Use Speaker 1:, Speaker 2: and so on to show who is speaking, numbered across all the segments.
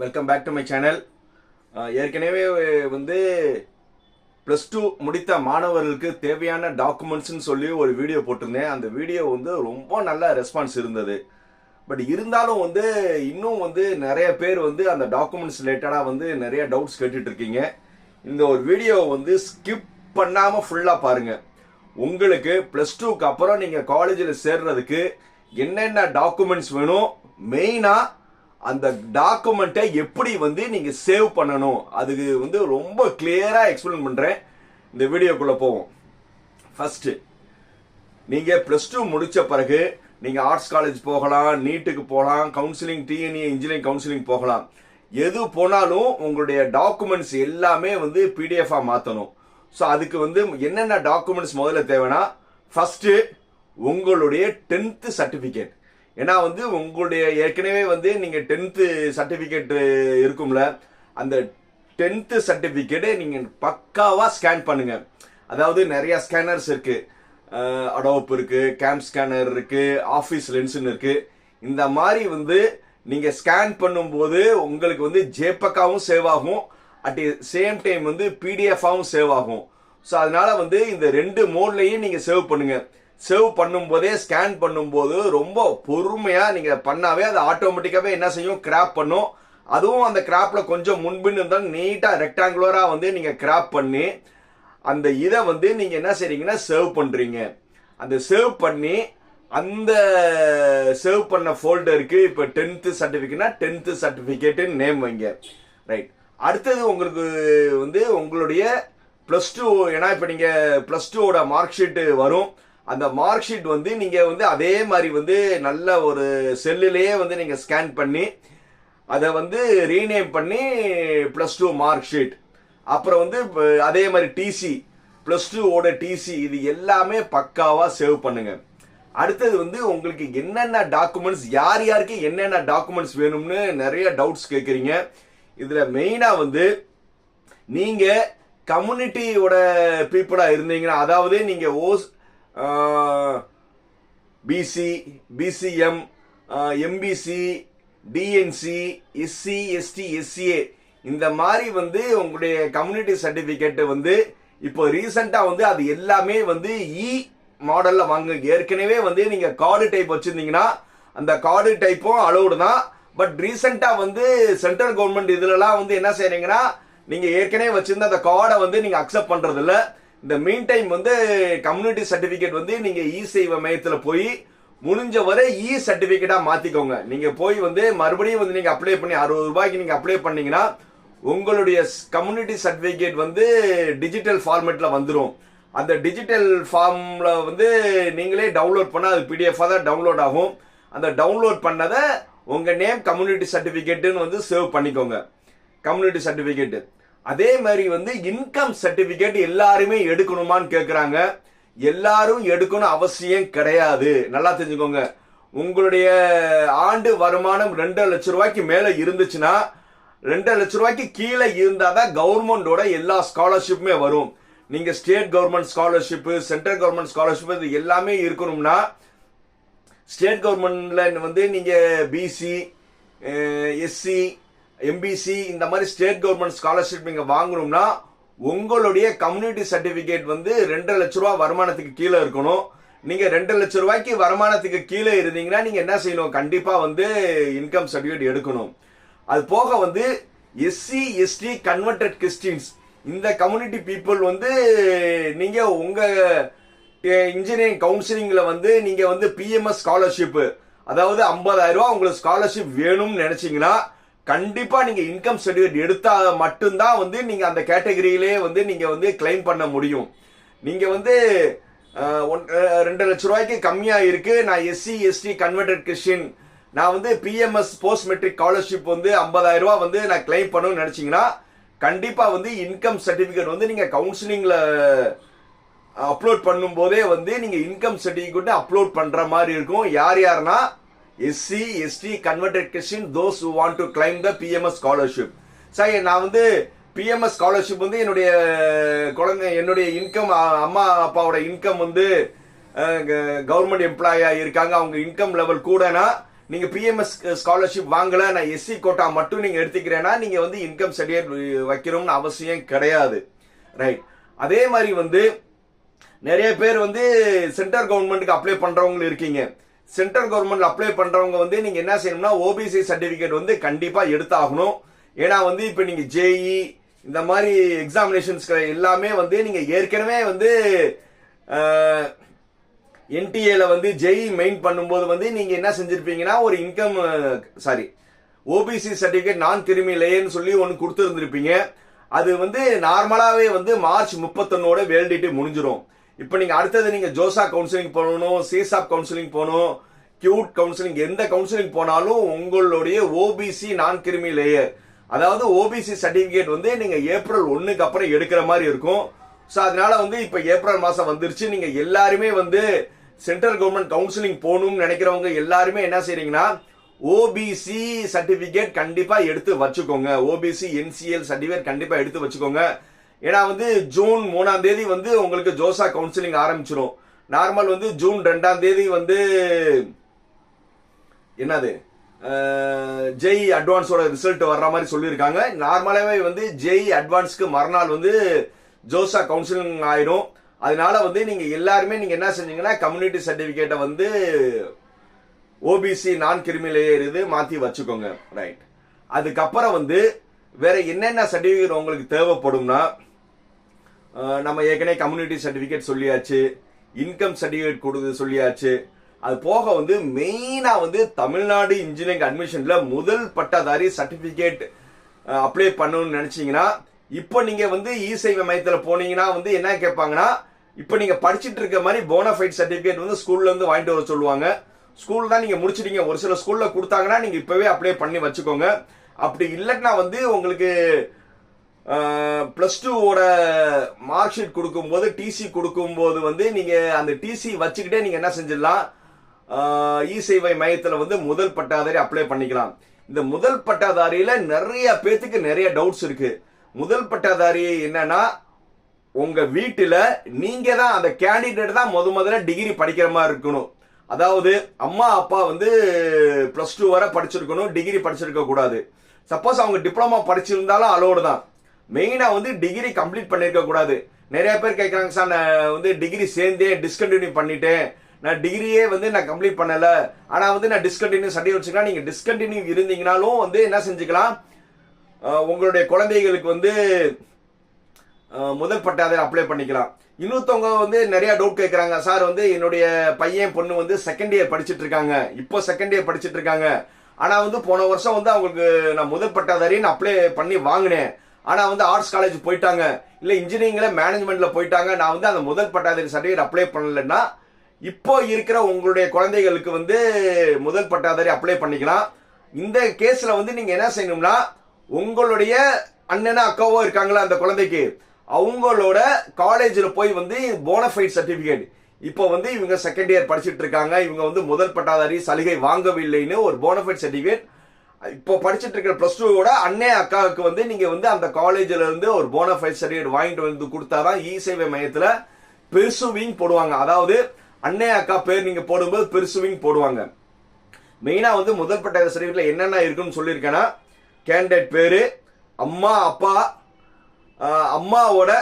Speaker 1: Welcome back to my channel ஏற்கனவே வந்து plus two முடித்த மாணவர்களுக்கு தேவையான டாக்குமெண்ட்ஸ்னு சொல்லி ஒரு வீடியோ போட்டிருந்தேன். அந்த வீடியோ வந்து ரொம்ப நல்ல ரெஸ்பான்ஸ் இருந்தது. பட் இருந்தாலும் வந்து இன்னும் வந்து நிறைய பேர் வந்து அந்த டாக்குமெண்ட்ஸ் ரிலேட்டடாக வந்து நிறைய டவுட்ஸ் கேட்டுட்டு இருக்கீங்க. இந்த ஒரு வீடியோ வந்து ஸ்கிப் பண்ணாமல் ஃபுல்லாக பாருங்கள் உங்களுக்கு ப்ளஸ் டூக்கு அப்புறம் நீங்கள் காலேஜில் சேர்றதுக்கு என்னென்ன டாக்குமெண்ட்ஸ் வேணும்? மெயினாக அந்த டாக்குமெண்ட்டை எப்படி வந்து நீங்க சேவ் பண்ணணும்? அதுக்கு வந்து ரொம்ப கிளியரா எக்ஸ்பிளைன் பண்றேன். இந்த வீடியோக்குள்ள போவோம். ஃபர்ஸ்ட் நீங்க பிளஸ் டூ முடிச்ச பிறகு நீங்க ஆர்ட்ஸ் காலேஜ் போகலாம் நீட்டுக்கு போகலாம் கவுன்சிலிங் டிஎன்இ இன்ஜினியரிங் கவுன்சிலிங் போகலாம். எது போனாலும் உங்களுடைய டாக்குமெண்ட்ஸ் எல்லாமே வந்து பிடிஎஃபா மாத்தணும். ஸோ அதுக்கு வந்து என்னென்ன டாக்குமெண்ட்ஸ் முதல்ல தேவைன்னா ஃபர்ஸ்ட் உங்களுடைய டென்த்து சர்டிஃபிகேட் ஏன்னா வந்து உங்களுடைய ஏற்கனவே வந்து நீங்கள் டென்த்து சர்டிஃபிகேட் இருக்கும்ல அந்த டென்த்து சர்டிஃபிகேட்டை நீங்கள் பக்காவாக ஸ்கேன் பண்ணுங்கள் அதாவது நிறைய ஸ்கேனர்ஸ் இருக்குது அடோப் இருக்குது கேம்ப் ஸ்கேனர் இருக்குது ஆஃபீஸ் லென்ஸ்னு இருக்குது இந்த மாதிரி வந்து நீங்கள் ஸ்கேன் பண்ணும்போது உங்களுக்கு வந்து ஜேபக்காவும் சேவ் ஆகும். அட் சேம் டைம் வந்து பிடிஎஃபாகவும் சேவ் ஆகும். ஸோ அதனால் வந்து இந்த ரெண்டு மோட்லையும் நீங்கள் சேவ் பண்ணுங்கள் சேவ் பண்ணும்போதே ஸ்கேன் பண்ணும்போது ரொம்ப பொறுமையாக நீங்கள் பண்ணாவே அது ஆட்டோமேட்டிக்காகவே என்ன செய்யும்? கிராப் பண்ணும். அதுவும் அந்த கிராப்பில் கொஞ்சம் முன்பின் இருந்தாலும் நீட்டாக ரெக்டாங்குலராக வந்து நீங்கள் கிராப் பண்ணி அந்த இதை வந்து நீங்கள் என்ன செய்றீங்கன்னா சேவ் பண்ணுறீங்க அந்த சேவ் பண்ணி அந்த சேவ் பண்ண ஃபோல்டருக்கு இப்போ டென்த்து சர்டிஃபிகேட்னா டென்த்து சர்டிஃபிகேட்டுன்னு நேம் வைங்க. ரைட் அடுத்தது உங்களுக்கு வந்து உங்களுடைய ப்ளஸ் டூ ஏன்னா இப்போ நீங்கள் ப்ளஸ் டூவோட மார்க் ஷீட்டு வரும். அந்த மார்க் ஷீட் வந்து நீங்கள் வந்து அதே மாதிரி வந்து நல்ல ஒரு செல்லுலேயே வந்து நீங்கள் ஸ்கேன் பண்ணி அதை வந்து ரீநேம் பண்ணி ப்ளஸ் டூ மார்க் ஷீட் அப்புறம் வந்து அதே மாதிரி டிசி ப்ளஸ் டூவோட டிசி இது எல்லாமே பக்காவாக சேவ் பண்ணுங்க. அடுத்தது வந்து உங்களுக்கு என்னென்ன டாக்குமெண்ட்ஸ் யார் யாருக்கு என்னென்ன டாக்குமெண்ட்ஸ் வேணும்னு நிறைய டவுட்ஸ் கேட்குறீங்க இதில் மெயினாக வந்து நீங்கள் கம்யூனிட்டியோட பீப்புளாக இருந்தீங்கன்னா அதாவது நீங்கள் OC BC BCM MBC DNC SC ST SCA இந்த மாதிரி வந்து உங்களுடைய கம்யூனிட்டி சர்டிபிகேட் வந்து இப்போ ரீசெண்டாக வந்து அது எல்லாமே வந்து e இ மாடலில் வாங்க. ஏற்கனவே வந்து நீங்கள் கார்டு டைப் வச்சுருந்தீங்கன்னா அந்த கார்டு டைப்பும் அலௌடு தான். பட் ரீசெண்டாக வந்து சென்ட்ரல் கவர்மெண்ட் இதுலலாம் வந்து என்ன செய்கிறீங்கன்னா நீங்கள் ஏற்கனவே வச்சுருந்த அந்த கார்டை வந்து நீங்கள் அக்செப்ட் பண்ணுறதில்ல இந்த மீன் டைம் வந்து கம்யூனிட்டி சர்டிஃபிகேட் வந்து நீங்க இ சேவை மையத்தில் போய் முடிஞ்ச வரை இ சர்டிபிகேட்டா மாத்திக்கோங்க. நீங்க போய் வந்து மறுபடியும் வந்து நீங்க அப்ளை பண்ணி அறுபது ரூபாய்க்கு நீங்க அப்ளை பண்ணீங்கன்னா உங்களுடைய கம்யூனிட்டி சர்டிபிகேட் வந்து டிஜிட்டல் ஃபார்மேட்ல வந்துடும் அந்த டிஜிட்டல் ஃபார்ம்ல வந்து நீங்களே டவுன்லோட் பண்ணா அது பிடிஎஃபாக தான் டவுன்லோட் ஆகும். அந்த டவுன்லோட் பண்ணதை உங்க நேம் கம்யூனிட்டி சர்டிஃபிகேட்டுன்னு வந்து சேவ் பண்ணிக்கோங்க. கம்யூனிட்டி சர்டிஃபிகேட்டு அதே மாதிரி வந்து இன்கம் சர்டிபிகேட் எல்லாருமே எடுக்கணுமான்னு கேட்குறாங்க எல்லாரும் எடுக்கணும் அவசியம் கிடையாது. நல்லா தெரிஞ்சுக்கோங்க. உங்களுடைய ஆண்டு வருமானம் ரெண்டு லட்ச ரூபாய்க்கு மேலே இருந்துச்சுன்னா ரெண்டு லட்ச ரூபாய்க்கு கீழே இருந்தாதான் கவர்மெண்டோட எல்லா ஸ்காலர்ஷிப்புமே வரும். நீங்கள் state government scholarship central government scholarship இது எல்லாமே இருக்கணும்னா ஸ்டேட் கவர்மெண்ட்ல வந்து நீங்கள் பிசி எஸ்சி எம்பிசி இந்த மாதிரி ஸ்டேட் கவர்மெண்ட் ஸ்காலர்ஷிப் நீங்கள் வாங்கணும்னா உங்களுடைய கம்யூனிட்டி சர்டிஃபிகேட் வந்து ரெண்டு லட்ச ரூபா வருமானத்துக்கு கீழே இருக்கணும். நீங்கள் ரெண்டு லட்ச ரூபாய்க்கு வருமானத்துக்கு கீழே இருந்தீங்கன்னா நீங்கள் என்ன செய்யணும்? கண்டிப்பாக வந்து இன்கம் சர்டிஃபிகேட் எடுக்கணும். அது போக வந்து எஸ்சி எஸ்டி கன்வெர்டட் கிறிஸ்டின்ஸ் இந்த கம்யூனிட்டி பீப்புள் வந்து நீங்கள் உங்கள் இன்ஜினியரிங் கவுன்சிலிங்கில் வந்து நீங்கள் வந்து பிஎம்எஸ் ஸ்காலர்ஷிப்பு அதாவது ஐம்பதாயிரம் ரூபா உங்களுக்கு ஸ்காலர்ஷிப் வேணும்னு நினச்சிங்கன்னா கண்டிப்பா நீங்க இன்கம் சர்டிபிகேட் எடுத்தா மட்டும்தான் வந்து நீங்க அந்த கேட்டகரியிலே வந்து நீங்க வந்து கிளைம் பண்ண முடியும். நீங்க வந்து ஒன்- ரெண்டு லட்ச ரூபாய்க்கு கம்மியா இருக்கு. நான் எஸ்சி எஸ்டி கன்வெர்டட் கிறிஸ்டின் நான் வந்து பிஎம்எஸ் போஸ்ட் மெட்ரிக் ஸ்காலர்ஷிப் வந்து ஐம்பதாயிரம் ரூபாய் வந்து நான் கிளைம் பண்ணணும்னு நினைச்சீங்கன்னா கண்டிப்பா வந்து இன்கம் சர்டிபிகேட் வந்து நீங்க கவுன்சிலிங்ல அப்லோட் பண்ணும்போதே வந்து நீங்க இன்கம் சர்டிபிகேட் அப்லோட் பண்ற மாதிரி இருக்கும். யார் யாருன்னா SC ST converted Christian those who want to claim the PMS scholarship sir நான் வந்து பிஎம்எஸ் ஸ்காலர்ஷிப் வந்து என்னுடைய குழந்தை என்னுடைய இன்கம் அம்மா அப்பாவோட இன்கம் வந்து கவர்மெண்ட் எம்ப்ளாயா இருக்காங்க. அவங்க இன்கம் லெவல் கூடனா நீங்கள் பிஎம்எஸ் ஸ்காலர்ஷிப் வாங்கல நான் எஸ்சி கோட்டா மட்டும் நீங்கள் எடுத்துக்கிறேன்னா நீங்கள் வந்து இன்கம் சர்டிஃபிகேட் வைக்கணும்னு அவசியம் கிடையாது. ரைட் அதே மாதிரி வந்து நிறைய பேர் வந்து சென்ட்ரல் கவர்மெண்ட்டுக்கு அப்ளை பண்ணுறவங்களும் இருக்கீங்க. சென்ட்ரல் கவர்மெண்ட் அப்ளை பண்றவங்க வந்து நீங்க என்ன செய்யணும்னா ஓபிசி சர்டிபிகேட் வந்து கண்டிப்பா எடுத்தாகணும். ஏன்னா வந்து இப்ப நீங்க ஜேஇ இந்த மாதிரி எக்ஸாமினேஷன்ஸ் எல்லாமே வந்து நீங்க ஏற்கனவே வந்து என்டிஏல வந்து ஜெய் மெயின் பண்ணும்போது வந்து நீங்க என்ன செஞ்சிருப்பீங்கன்னா ஒரு இன்கம் சாரி ஓபிசி சர்டிபிகேட் நான் திரும்பி சொல்லி ஒன்று கொடுத்துருந்துருப்பீங்க. அது வந்து நார்மலாவே வந்து மார்ச் முப்பத்தொன்னோட வேலிடிட்டி முடிஞ்சிடும் இப்போ நீங்கள் அடுத்தது நீங்கள் ஜோசா கவுன்சிலிங் போகணும் சிசாப் கவுன்சிலிங் போகணும் கியூட் கவுன்சிலிங் எந்த கவுன்சிலிங் போனாலும் உங்களுடைய ஓபிசி நான் கிருமி லேயர் அதாவது ஓபிசி சர்டிஃபிகேட் வந்து நீங்கள் ஏப்ரல் ஒன்றுக்கு அப்புறம் எடுக்கிற மாதிரி இருக்கும். ஸோ அதனால வந்து இப்போ ஏப்ரல் மாதம் வந்துருச்சு. நீங்கள் எல்லாருமே வந்து சென்ட்ரல் கவர்மெண்ட் கவுன்சிலிங் போகணும்னு நினைக்கிறவங்க எல்லாருமே என்ன செய்றீங்கன்னா ஓபிசி சர்டிஃபிகேட் கண்டிப்பாக எடுத்து வச்சுக்கோங்க. ஓபிசி என்சிஎல் சர்டிஃபிகேட் கண்டிப்பாக எடுத்து வச்சுக்கோங்க. ஏன்னா வந்து ஜூன் மூணாம் தேதி வந்து உங்களுக்கு ஜோசா கவுன்சிலிங் ஆரம்பிச்சிடும் நார்மல் வந்து ஜூன் ரெண்டாம் தேதி வந்து என்னது? ஜெய் அட்வான்ஸோட ரிசல்ட் வர்ற மாதிரி சொல்லியிருக்காங்க. நார்மலாகவே வந்து ஜெய் அட்வான்ஸ்க்கு மறுநாள் வந்து ஜோசா கவுன்சிலிங் ஆயிடும் அதனால வந்து நீங்கள் எல்லாருமே நீங்கள் என்ன செஞ்சீங்கன்னா கம்யூனிட்டி சர்டிஃபிகேட்டை வந்து ஓபிசி நான் கிரிமிலேயர் இது மாற்றி வச்சுக்கோங்க. ரைட் அதுக்கப்புறம் வந்து வேற என்னென்ன சர்டிஃபிகேட் உங்களுக்கு தேவைப்படும்னா நம்ம ஏற்கனவே கம்யூனிட்டி சர்டிஃபிகேட் சொல்லியாச்சு இன்கம் சர்டிஃபிகேட் கொடுத்து சொல்லியாச்சு. அது போக வந்து மெயினாக வந்து தமிழ்நாடு இன்ஜினியரிங் அட்மிஷனில் முதல் பட்டதாரி சர்டிஃபிகேட் அப்ளை பண்ணணும்னு நினச்சிங்கன்னா இப்போ நீங்கள் வந்து இசேவை மையத்தில் போனீங்கன்னா வந்து என்ன கேட்பாங்கன்னா இப்போ நீங்கள் படிச்சுட்டு இருக்க மாதிரி போனஃபைட் சர்டிஃபிகேட் வந்து ஸ்கூல்லேருந்து வாங்கிட்டு வர சொல்லுவாங்க. ஸ்கூல் தான் நீங்கள் முடிச்சிட்டீங்க. ஒரு சில ஸ்கூலில் கொடுத்தாங்கன்னா நீங்கள் இப்போவே அப்ளை பண்ணி வச்சுக்கோங்க. அப்படி இல்லைன்னா வந்து உங்களுக்கு ப்ளஸ் டூவோட மார்க் ஷீட் கொடுக்கும்போது டிசி கொடுக்கும்போது வந்து நீங்கள் அந்த டிசி வச்சுக்கிட்டே நீங்கள் என்ன செஞ்சிடலாம்? இ சேவை வந்து முதல் பட்டாதாரி அப்ளை பண்ணிக்கலாம். இந்த முதல் பட்டாதாரியில் நிறைய பேத்துக்கு நிறைய டவுட்ஸ் இருக்கு. முதல் பட்டாதாரி என்னன்னா உங்கள் வீட்டில் நீங்கள் தான் அந்த கேண்டிடேட் தான் முத முதல்ல டிகிரி படிக்கிற மாதிரி இருக்கணும். அதாவது அம்மா அப்பா வந்து ப்ளஸ் டூ வரை படிச்சிருக்கணும் டிகிரி படிச்சிருக்க கூடாது சப்போஸ் அவங்க டிப்ளமா படிச்சிருந்தாலும் அலோடு தான். மெயினா வந்து டிகிரி கம்ப்ளீட் பண்ணிருக்க கூடாது. நிறைய பேர் கேட்கறாங்க சார் நான் வந்து டிகிரி சேர்ந்தே டிஸ்கண்டினியூ பண்ணிட்டேன். நான் டிகிரியே வந்து நான் கம்ப்ளீட் பண்ணல. ஆனா வந்து நான் டிஸ்கண்டினியூ சர்டிஃபிகேட் வச்சுக்கலாம் நீங்க டிஸ்கண்டினியூ இருந்தீங்கனாலும் வந்து என்ன செஞ்சுக்கலாம்? உங்களுடைய குழந்தைகளுக்கு வந்து முதல் பட்டாதாரி அப்ளை பண்ணிக்கலாம். இன்னொருத்தவங்க வந்து நிறைய டவுட் கேட்கறாங்க சார் வந்து என்னுடைய பையன் பொண்ணு வந்து செகண்ட் இயர் படிச்சுட்டு இருக்காங்க. இப்போ செகண்ட் இயர் படிச்சுட்டு இருக்காங்க. ஆனா வந்து போன வருஷம் வந்து அவங்களுக்கு நான் முதல் பட்டாதாரின்னு அப்ளை பண்ணி வாங்கினேன். ஆனால் வந்து ஆர்ட்ஸ் காலேஜ் போயிட்டாங்க. இல்லை இன்ஜினியரிங்கில் மேனேஜ்மெண்ட்டில் போயிட்டாங்க. நான் வந்து அந்த முதல் பட்டாதாரி சர்டிஃபிகேட் அப்ளை பண்ணலன்னா இப்போ இருக்கிற உங்களுடைய குழந்தைகளுக்கு வந்து முதல் பட்டாதாரி அப்ளை பண்ணிக்கலாம். இந்த கேஸில் வந்து நீங்கள் என்ன செய்யணும்னா உங்களுடைய அண்ணனா அக்காவோ இருக்காங்களா அந்த குழந்தைக்கு அவங்களோட காலேஜில் போய் வந்து போனஃபைட் சர்டிஃபிகேட் இப்போ வந்து இவங்க செகண்ட் இயர் படிச்சுட்டு இருக்காங்க. இவங்க வந்து முதல் பட்டாதாரி சலுகை வாங்கவில்லைன்னு ஒரு போனஃபைட் சர்டிஃபிகேட் இப்போ படிச்சுட்டு இருக்கிற டூ டூவோட அண்ணே அக்காவுக்கு வந்து நீங்கள் வந்து அந்த காலேஜில் இருந்து ஒரு போனஃபைட் சர்டிஃபிகேட் வாங்கிட்டு வந்து கொடுத்தாதான் இ சேவை மையத்தில் பெருசுவிங் போடுவாங்க. அதாவது அண்ணே அக்கா பேர் நீங்கள் போடும்போது பெருசுவிங் போடுவாங்க. மெயினாக வந்து முதல் பட்ட சர்டிஃபிகேட்டில் என்னென்ன இருக்குன்னு சொல்லியிருக்கேன்னா கேண்டிடேட் பேர் அம்மா அப்பா அம்மாவோட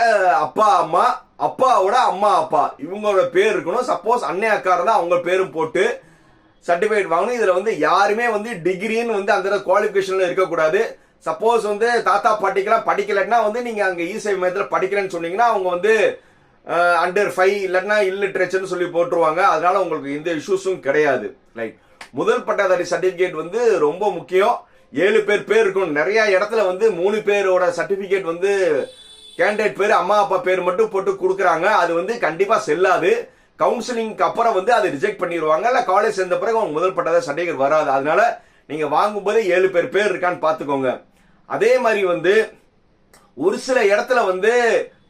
Speaker 1: அப்பா அம்மா அப்பாவோட அம்மா அப்பா. இவங்களோட பேர் இருக்கணும். சப்போஸ் அண்ணே அக்கா இருந்தால் அவங்க பேரும் போட்டு சர்டிஃபிகேட் வாங்கணும். இதுல வந்து யாருமே வந்து டிகிரின்னு வந்து அந்த குவாலிஃபிகேஷனில் இருக்கக்கூடாது. சப்போஸ் வந்து தாத்தா பாட்டிக்கெல்லாம் படிக்கலைன்னா வந்து நீங்க அங்க இசை மையத்தில் படிக்கிறேன்னு சொன்னீங்கன்னா அவங்க வந்து அண்டர் ஃபைவ் இல்லைன்னா இல்லிட்ரேச்சர்னு சொல்லி போட்டுருவாங்க. அதனால உங்களுக்கு எந்த இஷ்யூஸும் கிடையாது. ரைட் முதல் பட்டாதாரி சர்டிஃபிகேட் வந்து ரொம்ப முக்கியம். ஏழு பேர் பேர் இருக்கும் நிறைய இடத்துல வந்து மூணு பேரோட சர்டிஃபிகேட் வந்து கேண்டிடேட் பேர் அம்மா அப்பா பேர் மட்டும் போட்டு கொடுக்குறாங்க. அது வந்து கண்டிப்பாக செல்லாது. கவுன்சிலிங்க்கு அப்புறம் வந்து அதை ரிஜெக்ட் பண்ணிடுவாங்க. இல்லை காலேஜ் சேர்ந்த பிறகு அவங்க முதல் பட்டத சர்டிஃபிகேட் வராது. அதனால நீங்கள் வாங்கும்போது ஏழு பேர் பேர் இருக்கான்னு பார்த்துக்கோங்க. அதே மாதிரி வந்து ஒரு சில இடத்துல வந்து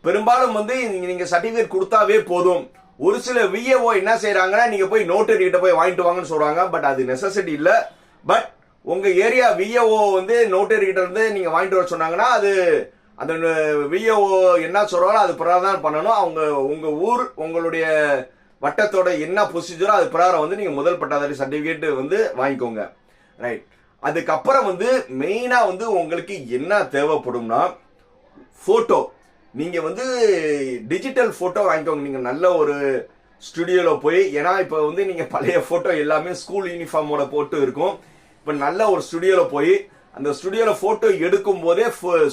Speaker 1: பெரும்பாலும் வந்து நீங்கள் சர்டிஃபிகேட் கொடுத்தாவே போதும். ஒரு சில விஏஓ என்ன செய்கிறாங்கன்னா நீங்கள் போய் நோட்டரி கிட்ட போய் வாங்கிட்டு வாங்கன்னு சொல்கிறாங்க பட் அது நெசசிட்டி இல்லை. பட் உங்கள் ஏரியா விஏஓ வந்து நோட்டரி கிட்ட இருந்து நீங்கள் வாங்கிட்டு வர சொன்னாங்கன்னா அது அந்த விஏஓ என்ன சொல்கிறாரோ அது பிரகாரம் தான் பண்ணணும். அவங்க உங்கள் ஊர் உங்களுடைய வட்டத்தோட என்ன ப்ரொசீஜரோ அது பிரகாரம் வந்து நீங்கள் முதல் பட்டாதாரி சர்டிஃபிகேட் வந்து வாங்கிக்கோங்க. ரைட் அதுக்கப்புறம் வந்து மெயினாக வந்து உங்களுக்கு என்ன தேவைப்படும்னா ஃபோட்டோ நீங்கள் வந்து டிஜிட்டல் ஃபோட்டோ வாங்கிக்கோங்க. நீங்கள் நல்ல ஒரு ஸ்டுடியோவில் போய் ஏன்னா இப்போ வந்து நீங்கள் பழைய ஃபோட்டோ எல்லாமே ஸ்கூல் யூனிஃபார்மோட போட்டு இருக்கும். இப்போ நல்ல ஒரு ஸ்டுடியோவில் போய் அந்த ஸ்டுடியோவில் ஃபோட்டோ எடுக்கும் போதே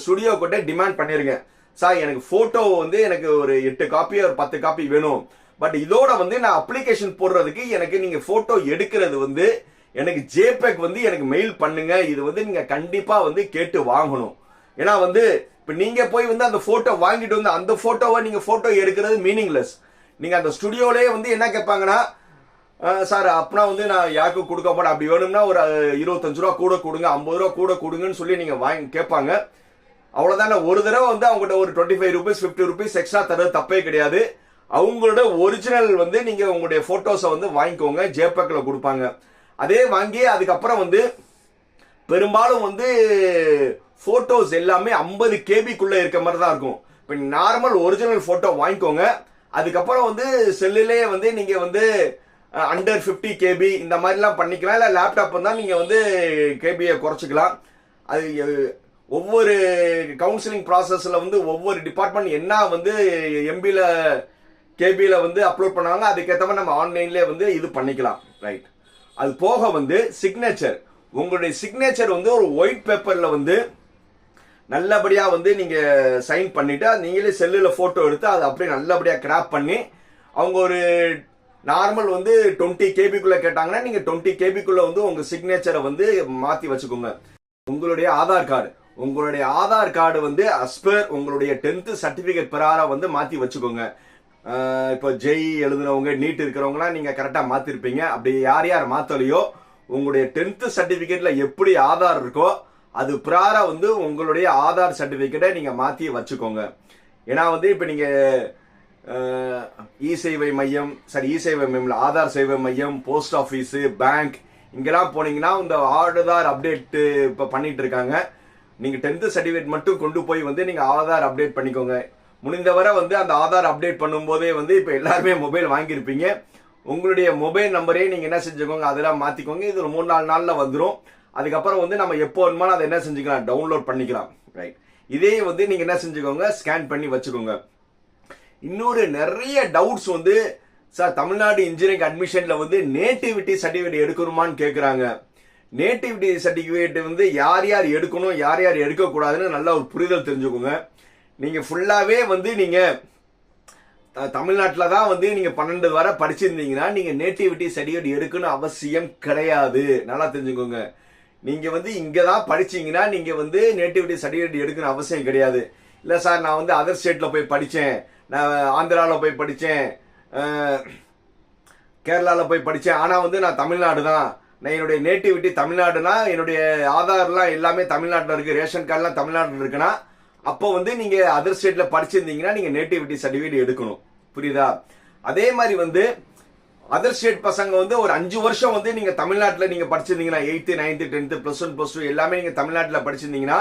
Speaker 1: ஸ்டுடியோ கிட்ட டிமாண்ட் பண்ணிருங்க. சார் எனக்கு ஃபோட்டோ வந்து எனக்கு ஒரு எட்டு காப்பி ஒரு பத்து காப்பி வேணும். பட் இதோட வந்து நான் அப்ளிகேஷன் போடுறதுக்கு எனக்கு நீங்கள் ஃபோட்டோ எடுக்கிறது வந்து எனக்கு ஜேபேக் வந்து எனக்கு மெயில் பண்ணுங்க. இது வந்து நீங்கள் கண்டிப்பாக வந்து கேட்டு வாங்கணும். ஏன்னா வந்து இப்போ நீங்கள் போய் வந்து அந்த ஃபோட்டோ வாங்கிட்டு வந்து அந்த ஃபோட்டோவை நீங்கள் ஃபோட்டோ எடுக்கிறது மீனிங்லெஸ் நீங்கள் அந்த ஸ்டுடியோலேயே வந்து என்ன கேட்பாங்கன்னா சார் அப்பனா வந்து நான் யாருக்கும் கொடுக்க மாட்டேன். அப்படி வேணும்னா ஒரு இருபத்தஞ்சு ரூபா கூட கொடுங்க ஐம்பது ரூபா கூட கொடுங்கன்னு சொல்லி நீங்க வாங்கி கேட்பாங்க. அவ்வளவுதானே ஒரு தடவை வந்து அவங்ககிட்ட ஒரு twenty five rupees fifty rupees extra தர்றது தப்பே கிடையாது. அவங்களோட ஒரிஜினல் வந்து நீங்க உங்களுடைய போட்டோஸை வந்து வாங்கிக்கோங்க ஜேபேக்கில் கொடுப்பாங்க. அதே வாங்கி அதுக்கப்புறம் வந்து பெரும்பாலும் வந்து போட்டோஸ் எல்லாமே ஐம்பது கேபிக்குள்ள இருக்க மாதிரி தான் இருக்கும். இப்போ நார்மல் ஒரிஜினல் போட்டோ வாங்கிக்கோங்க. அதுக்கப்புறம் வந்து செல்லுலேயே வந்து நீங்க வந்து அண்டர் 50 கேபி இந்த மாதிரிலாம் பண்ணிக்கலாம். இல்லை லேப்டாப் தான் நீங்கள் வந்து கேபியை குறைச்சிக்கலாம். அது ஒவ்வொரு கவுன்சிலிங் ப்ராசஸில் வந்து ஒவ்வொரு டிபார்ட்மெண்ட் என்ன வந்து எம்பியில் கேபியில் வந்து அப்லோட் பண்ணாங்க அதுக்கேற்ற மாதிரி நம்ம ஆன்லைன்லேயே வந்து இது பண்ணிக்கலாம். ரைட் அது போக வந்து சிக்னேச்சர் உங்களுடைய சிக்னேச்சர் வந்து ஒரு ஒயிட் பேப்பரில் வந்து நல்லபடியாக வந்து நீங்கள் சைன் பண்ணிவிட்டு நீங்களே செல்லில் ஃபோட்டோ எடுத்து அதை அப்படியே நல்லபடியாக கிராப் பண்ணி அவங்க ஒரு நார்மல் வந்து டுவெண்ட்டி கேபிக்குள்ள கேட்டாங்கன்னா நீங்க டுவெண்ட்டி கேபிக்குள்ள வந்து உங்க சிக்னேச்சரை வந்து மாத்தி வச்சுக்கோங்க. உங்களுடைய ஆதார் கார்டு உங்களுடைய ஆதார் கார்டு வந்து அஸ்பர் உங்களுடைய டென்த் சர்டிபிகேட் பிரகாரம் வந்து மாத்தி வச்சுக்கோங்க. இப்போ ஜெய் எழுதுனவங்க நீட் இருக்கிறவங்களாம் நீங்க கரெக்டா மாத்திருப்பீங்க. அப்படி யார் யார் மாத்தலையோ உங்களுடைய டென்த் சர்டிபிகேட்ல எப்படி ஆதார் இருக்கோ அது பிரகாரம் வந்து உங்களுடைய ஆதார் சர்டிபிகேட்டை நீங்க மாத்தி வச்சுக்கோங்க. ஏன்னா வந்து இப்ப நீங்க இ சேவை மையம் சரி இ சேவை மையம்ல ஆதார் சேவை மையம் போஸ்ட் ஆஃபீஸு பேங்க் இங்கெல்லாம் போனீங்கன்னா இந்த ஆதார் அப்டேட்டு இப்போ பண்ணிட்டு இருக்காங்க. நீங்கள் டென்த் சர்டிஃபிகேட் மட்டும் கொண்டு போய் வந்து நீங்கள் ஆதார் அப்டேட் பண்ணிக்கோங்க. முடிந்தவரை வந்து அந்த ஆதார் அப்டேட் பண்ணும்போதே வந்து இப்போ எல்லாருமே மொபைல் வாங்கியிருப்பீங்க. உங்களுடைய மொபைல் நம்பரே நீங்கள் என்ன செஞ்சுக்கோங்க அதெல்லாம் மாற்றிக்கோங்க இது ஒரு மூணு நாலு நாளில் வந்துடும் அதுக்கப்புறம் வந்து நம்ம எப்போ வேணுமாலும் அதை என்ன செஞ்சுக்கலாம் டவுன்லோட் பண்ணிக்கலாம் ரைட் இதே வந்து நீங்கள் என்ன செஞ்சுக்கோங்க ஸ்கேன் பண்ணி வச்சுக்கோங்க. இன்னொரு நிறைய டவுட்ஸ் வந்து சார் தமிழ்நாடு இன்ஜினியரிங் அட்மிஷனில் வந்து நேட்டிவிட்டி சர்டிஃபிகேட் எடுக்கணுமான்னு கேட்குறாங்க நேட்டிவிட்டி சர்டிஃபிகேட் வந்து யார் யார் எடுக்கணும் யார் யார் எடுக்கக்கூடாதுன்னு நல்ல ஒரு புரிதல் தெரிஞ்சுக்கோங்க. நீங்கள் ஃபுல்லாகவே வந்து நீங்கள் தமிழ்நாட்டில் தான் வந்து நீங்கள் பன்னெண்டு வரை படிச்சிருந்தீங்கன்னா நீங்கள் நேட்டிவிட்டி சர்டிஃபிகேட் எடுக்கணும் அவசியம் கிடையாது. நல்லா தெரிஞ்சுக்கோங்க. நீங்கள் வந்து இங்கே தான் படிச்சீங்கன்னா நீங்கள் வந்து நேட்டிவிட்டி சர்டிஃபிகேட் எடுக்கணும் அவசியம் கிடையாது. இல்லை சார் நான் வந்து அதர் ஸ்டேட்டில் போய் படித்தேன் நான் ஆந்திராவில் போய் படித்தேன் கேரளாவில் போய் படித்தேன் ஆனால் வந்து நான் தமிழ்நாடு தான். நான் என்னுடைய நேட்டிவிட்டி தமிழ்நாடுனா என்னுடைய ஆதார்லாம் எல்லாமே தமிழ்நாட்டில் இருக்குது ரேஷன் கார்டுலாம் தமிழ்நாட்டில் இருக்குன்னா அப்போ வந்து நீங்கள் அதர் ஸ்டேட்டில் படிச்சிருந்தீங்கன்னா நீங்கள் நேட்டிவிட்டி சர்டிஃபிகேட் எடுக்கணும். புரியுதா? அதே மாதிரி வந்து அதர் ஸ்டேட் பசங்க வந்து ஒரு அஞ்சு வருஷம் வந்து நீங்கள் தமிழ்நாட்டில் நீங்கள் படிச்சிருந்தீங்கன்னா eighth ninth tenth plus one plus two எல்லாமே நீங்கள் தமிழ்நாட்டில் படிச்சிருந்தீங்கன்னா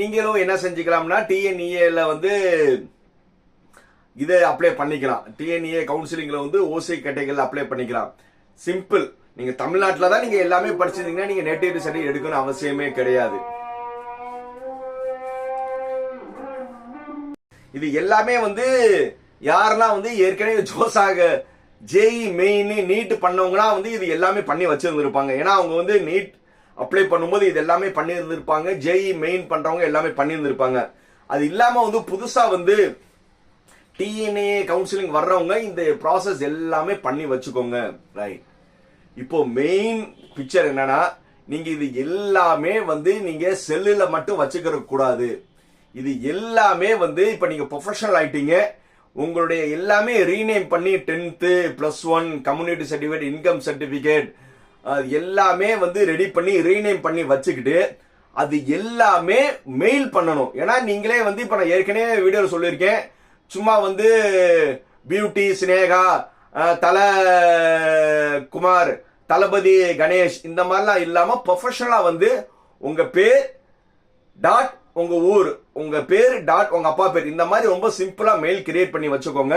Speaker 1: நீங்களும் என்ன செஞ்சுக்கலாம்னா டிஎன்இஏல வந்து இதை அப்ளை பண்ணிக்கலாம். டிஎன்ஏ கவுன்சிலிங்கில் வந்து ஓசி கேட்டகரியில் அப்ளை பண்ணிக்கலாம். சிம்பிள் நீங்கள் தமிழ்நாட்டில் தான் நீங்கள் எல்லாமே படிச்சிருந்தீங்கன்னா நீங்கள் நேட்டிவிட்டி சர்டிஃபிகேட் எடுக்கணும் அவசியமே கிடையாது. இது எல்லாமே வந்து யாரெல்லாம் வந்து ஏற்கனவே ஜோஸாக ஜேஇ மெயின் நீட் பண்ணவங்கன்னா வந்து இது எல்லாமே பண்ணி வச்சிருந்துருப்பாங்க. ஏன்னா அவங்க வந்து நீட் அப்ளை பண்ணும்போது இது எல்லாமே பண்ணியிருந்திருப்பாங்க ஜேஇ மெயின் பண்ணுறவங்க எல்லாமே பண்ணியிருந்திருப்பாங்க அது இல்லாமல் வந்து புதுசாக வந்து டிஎன்ஏ கவுன்சிலிங் வர்றவங்க இந்த ப்ராசஸ் எல்லாமே பண்ணி வச்சுக்கோங்க. ரைட் இப்போ மெயின் பிக்சர் என்னன்னா நீங்க இது எல்லாமே வந்து நீங்க செல்லுல மட்டும் வச்சுக்கிற கூடாது. இது எல்லாமே வந்து இப்ப நீங்க ப்ரொஃபஷனல் ஆயிட்டீங்க. உங்களுடைய எல்லாமே ரீநேம் பண்ணி tenth plus one community certificate income certificate அது எல்லாமே வந்து ரெடி பண்ணி ரீநேம் பண்ணி வச்சுக்கிட்டு அது எல்லாமே மெயில் பண்ணணும். ஏன்னா நீங்களே வந்து இப்ப நான் ஏற்கனவே வீடியோவில் சொல்லியிருக்கேன். சும்மா வந்து பியூட்டி சினேகா தல குமார் தளபதி கணேஷ் இந்த மாதிரிலாம் இல்லாமல் ப்ரொஃபஷனலாக வந்து உங்கள் பேர் டாட் உங்கள் ஊர் உங்கள் பேர் டாட் உங்கள் அப்பா பேர் இந்த மாதிரி ரொம்ப சிம்பிளாக மெயில் கிரியேட் பண்ணி வச்சுக்கோங்க.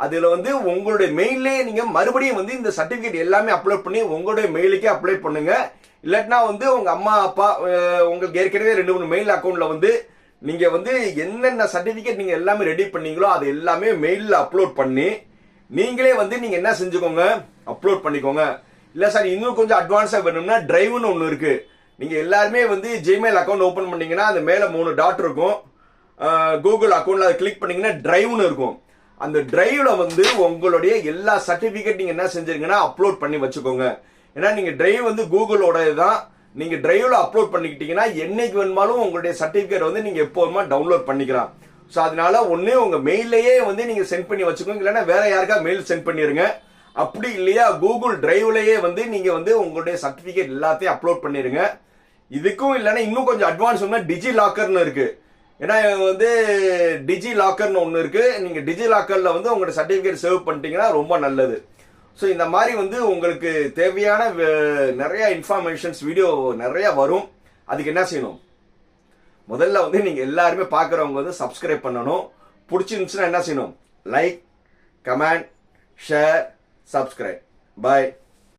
Speaker 1: அதில் வந்து உங்களுடைய மெயிலே நீங்கள் மறுபடியும் வந்து இந்த சர்டிஃபிகேட் எல்லாமே அப்லோட் பண்ணி உங்களுடைய மெயிலுக்கே அப்ளை பண்ணுங்கள் இல்லாட்டினா வந்து உங்கள் அம்மா அப்பா உங்களுக்கு ஏற்கனவே ரெண்டு மூணு மெயில் அக்கௌண்ட்டில் வந்து நீங்க வந்து என்னென்ன சர்டிபிகேட் நீங்க எல்லாமே ரெடி பண்ணீங்களோ அது எல்லாமே மெயிலில் அப்லோட் பண்ணி நீங்களே வந்து நீங்க என்ன செஞ்சுக்கோங்க அப்லோட் பண்ணிக்கோங்க. இல்லை சார் இன்னும் கொஞ்சம் அட்வான்ஸாக வேணும்னா டிரைவ்னு ஒன்று இருக்கு. நீங்க எல்லாருமே வந்து ஜிமெயில் அக்கௌண்ட் ஓப்பன் பண்ணீங்கன்னா அந்த மேலே மூணு டாட் இருக்கும். கூகுள் அக்கௌண்ட்ல அதை கிளிக் பண்ணீங்கன்னா டிரைவ்னு இருக்கும். அந்த டிரைவ்ல வந்து உங்களுடைய எல்லா சர்டிபிகேட் நீங்க என்ன செஞ்சிருங்கன்னா அப்லோட் பண்ணி வச்சுக்கோங்க. ஏன்னா நீங்க டிரைவ் வந்து கூகுளோட தான் நீங்க டிரைவ்ல அப்லோட் பண்ணிக்கிட்டீங்கன்னா என்னைக்கு வேணுமாலும் உங்களுடைய சர்டிபிகேட் வந்து நீங்க எப்போதுமா டவுன்லோட் பண்ணிக்கலாம். ஸோ அதனால ஒன்று உங்க மெயிலையே வந்து நீங்க சென்ட் பண்ணி வச்சுக்கோங்க. இல்லைன்னா வேற யாருக்கா மெயில் சென்ட் பண்ணிருங்க. அப்படி இல்லையா கூகுள் டிரைவ்லயே வந்து நீங்க வந்து உங்களுடைய சர்டிபிகேட் எல்லாத்தையும் அப்லோட் பண்ணிருங்க. இதுக்கும் இல்லைன்னா இன்னும் கொஞ்சம் அட்வான்ஸ் டிஜி லாக்கர்னு இருக்கு. ஏன்னா வந்து டிஜி லாக்கர்னு ஒன்று இருக்கு. நீங்க டிஜி லாக்கர்ல வந்து உங்களோட சர்டிபிகேட் சேவ் பண்ணிட்டீங்கன்னா ரொம்ப நல்லது. ஸோ இந்த மாதிரி வந்து உங்களுக்கு தேவையான வே- நிறைய இன்ஃபர்மேஷன்ஸ் வீடியோ நிறைய வரும். அதுக்கு என்ன செய்யணும்? முதல்ல வந்து நீங்கள் எல்லாருமே பார்க்குறவங்க வந்து சப்ஸ்கிரைப் பண்ணணும். பிடிச்சிருந்துச்சுன்னா என்ன செய்யணும்? Like comment share subscribe bye